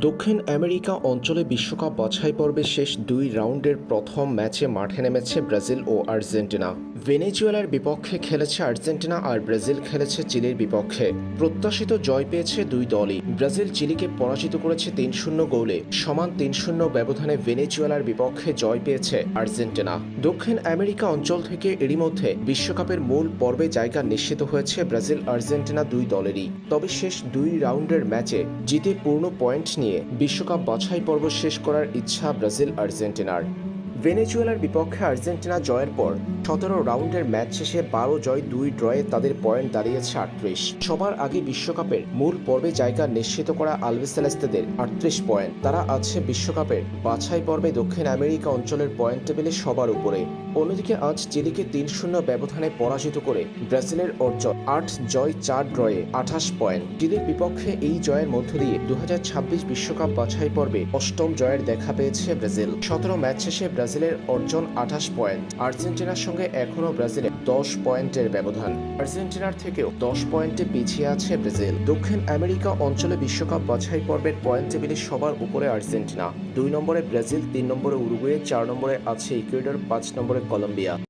দক্ষিণ আমেরিকা অঞ্চলে বিশ্বকাপ বাছাই পর্বের শেষ দুই রাউন্ডের প্রথম ম্যাচে মাঠে নেমেছে ব্রাজিল ও আর্জেন্টিনা। ভেনেজুয়েলার বিপক্ষে খেলেছে আর্জেন্টিনা আর ব্রাজিল খেলেছে চিলির বিপক্ষে। প্রত্যাশিত জয় পেয়েছে দুই দলই। ব্রাজিল চিলিকে পরাজিত করেছে তিন শূন্য গোলে। সমান তিন শূন্য ব্যবধানে ভেনেজুয়েলার বিপক্ষে জয় পেয়েছে আর্জেন্টিনা। দক্ষিণ আমেরিকা অঞ্চল থেকে এরই মধ্যে বিশ্বকাপের মূল পর্বে জায়গা নিশ্চিত হয়েছে ব্রাজিল আর্জেন্টিনা দুই দলেরই। তবে শেষ দুই রাউন্ডের ম্যাচে জিতে পূর্ণ পয়েন্ট নিয়ে বিশ্বকাপ বাছাই পর্ব শেষ করার ইচ্ছা ব্রাজিল আর্জেন্টিনার। ভেনেজুয়েলার বিপক্ষে আর্জেন্টিনা জয়ের পর সতেরো রাউন্ডের ম্যাচ শেষে বারো জয়, দুই ড্রয়ে তাদের পয়েন্ট দাঁড়িয়েছে আটত্রিশ। সবার আগে বিশ্বকাপের মূল পর্বে জায়গা নিশ্চিত করা আলভেসেলেস্তেদের আটত্রিশ পয়েন্ট। তারা আছে বিশ্বকাপের বাছাই পর্বে দক্ষিণ আমেরিকা অঞ্চলের পয়েন্ট টেবিলে সবার উপরে। অন্যদিকে আজ চিলিকে তিন শূন্য ব্যবধানে পরাজিত করে ব্রাজিলের অর্জন, আট জয়, চার ড্রয়ে আঠাশ পয়েন্ট। চিলির বিপক্ষে এই জয়ের মধ্য দিয়ে দু বিশ্বকাপ বাছাই পর্বে অষ্টম জয়ের দেখা পেয়েছে ব্রাজিল। সতেরো ম্যাচ শেষে ব্রাজিলের অর্জন আঠাশ পয়েন্ট। আর্জেন্টিনার সঙ্গে এখনও ব্রাজিলের দশ পয়েন্টের ব্যবধান। আর্জেন্টিনার থেকেও দশ পয়েন্টে পিছিয়ে আছে ব্রাজিল। দক্ষিণ আমেরিকা অঞ্চলে বিশ্বকাপ বাছাই পর্বের পয়েন্ট টেবিলে সবার উপরে আর্জেন্টিনা। দুই নম্বরে ব্রাজিল, তিন নম্বরে উরুগুয়ে, চার নম্বরে আছে ইকুয়েডর, পাঁচ নম্বরে কলম্বিয়া।